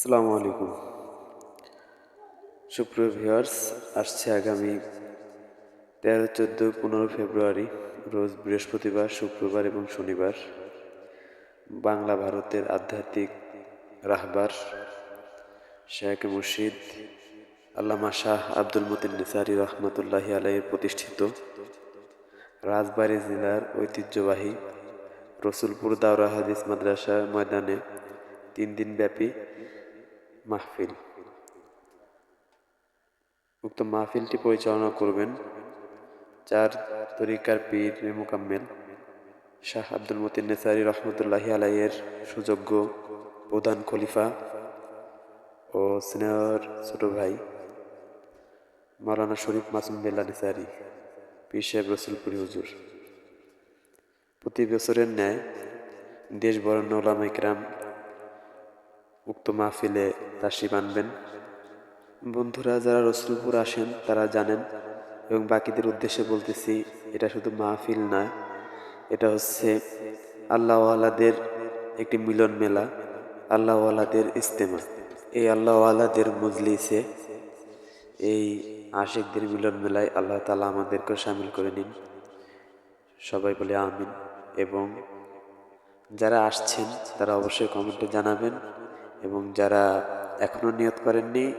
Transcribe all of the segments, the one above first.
আসসালামু আলাইকুম। সুপ্রিয় ভিউয়ার্স, আসছে আগামী তেরো, চোদ্দ, পনেরো ফেব্রুয়ারি, রোজ বৃহস্পতিবার, শুক্রবার এবং শনিবার। বাংলা ভারতের আধ্যাত্মিক রাহবার শেখ মুর্শিদ আল্লামা শাহ আব্দুল মতিন নিসারি রহমতুল্লাহ আলাইয়ের প্রতিষ্ঠিত রাজবাড়ী জেলার ঐতিহ্যবাহী রসুলপুর দাওরা হাদিস মাদ্রাসা ময়দানে তিন দিন ব্যাপী মাহফিল। উক্ত মাহফিলটি পরিচালনা করবেন চার তরিকার পীর মুকাম্মেল, শাহ আব্দুল মতিন নেসারি রহমতুল্লাহি আলাইয়ের সুযোগ্য প্রধান খলিফা ও স্নেহর ছোট ভাই মাওলানা শরীফ মাসুম বেল্লা নেসারি, পীর সাহেব রসুলপুরি হুজুর। প্রতি বছরের ন্যায় দেশ বরণ্য ওলামা ইকরাম উক্ত মাহফিলে তাশরিফ আনবেন বন্ধুরা, যারা রসুলপুর আসেন, তারা জানেন এবং বাকিদের উদ্দেশ্যে বলতেছি, এটা শুধু মাহফিল নয়, এটা হচ্ছে আল্লাহওয়ালাদের একটি মিলন মেলা, আল্লাহওয়ালাদের ইস্তেমা এই আল্লাহওয়ালাদের মজলিসে এই আশেকদের মিলন মেলায় আল্লাহ তালা আমাদেরকেও সামিল করে নিন। সবাই বলে আমিন এবং যারা আসছেন, তারা অবশ্যই কমেন্টে জানাবেন। এবং যারা এখনও নিয়ত করেননি,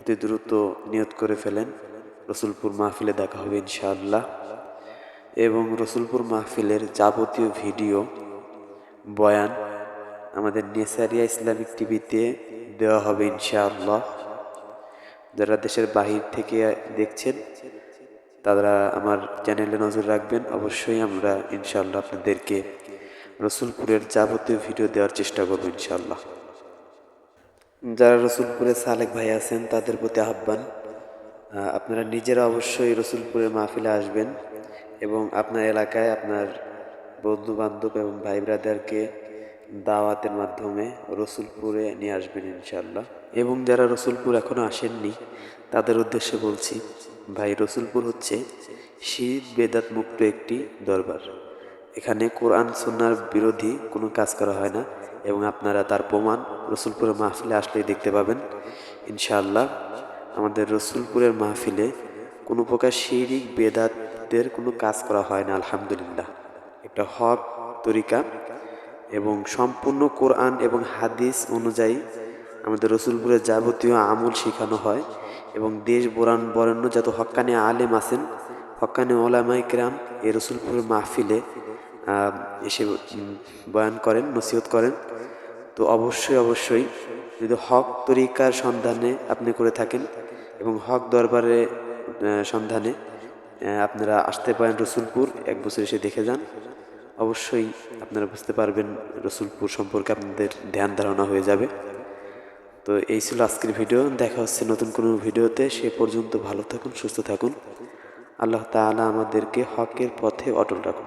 অতি দ্রুত নিয়ত করে ফেলেন। রসুলপুর মাহফিলে দেখা হবে ইনশাআল্লাহ। এবং রসুলপুর মাহফিলের যাবতীয় ভিডিও, বয়ান আমাদের নেসারিয়া ইসলামিক টিভিতে দেওয়া হবে ইনশাআল্লাহ। যারা দেশের বাহির থেকে দেখছেন, তারা আমার চ্যানেলে নজর রাখবেন। অবশ্যই আমরা ইনশাআল্লাহ আপনাদেরকে রসুলপুরের যাবতীয় ভিডিও দেওয়ার চেষ্টা করব ইনশাআল্লাহ। যারা রসুলপুরে সালেক ভাই আছেন, তাদের প্রতি আহ্বান আপনারা নিজেরা অবশ্যই রসুলপুরের মাহফিলে আসবেন এবং আপনার এলাকায় আপনার বন্ধু বান্ধব এবং ভাই ব্রাদারকে দাওয়াতের মাধ্যমে রসুলপুরে নিয়ে আসবেন ইনশাল্লাহ এবং যারা রসুলপুর এখনও আসেননি, তাদের উদ্দেশ্যে বলছি, ভাই, রসুলপুর হচ্ছে শীত বেদাত মুক্ত একটি দরবার। এখানে কোরআন সন্ন্যার বিরোধী কোনো কাজ করা হয় না। এবং আপনারা তার প্রমাণ রসুলপুরের মাহফিলে আসলেই দেখতে পাবেন। ইনশাআল্লাহ আমাদের রসুলপুরের মাহফিলে কোনো প্রকার শিরিক, বেদাতের কোনো কাজ করা হয় না, আলহামদুলিল্লাহ। একটা হক তরিকা এবং সম্পূর্ণ কোরআন এবং হাদিস অনুযায়ী আমাদের রসুলপুরের যাবতীয় আমল শেখানো হয় এবং দেশ বরান বরেণ্য যত হক্কানে আলেম আছেন হক্কানে ওলামাই ক্রাম এই রসুলপুরের মাহফিলে এসে বয়ান করেন, নসিহত করেন। তো অবশ্যই অবশ্যই যদি হক তরিকার সন্ধানে আপনি করে থাকেন এবং হক দরবারে সন্ধানে আপনারা আসতে পারেন রসুলপুর, এক বছর এসে দেখে যান। অবশ্যই আপনারা বুঝতে পারবেন রসুলপুর সম্পর্কে আপনাদের ধ্যান ধারণা হয়ে যাবে। তো এই ছিল আজকের ভিডিও। দেখা হচ্ছে নতুন কোনো ভিডিওতে। সে পর্যন্ত ভালো থাকুন, সুস্থ থাকুন। আল্লাহ তালা আমাদেরকে হকের পথে অটল রাখুন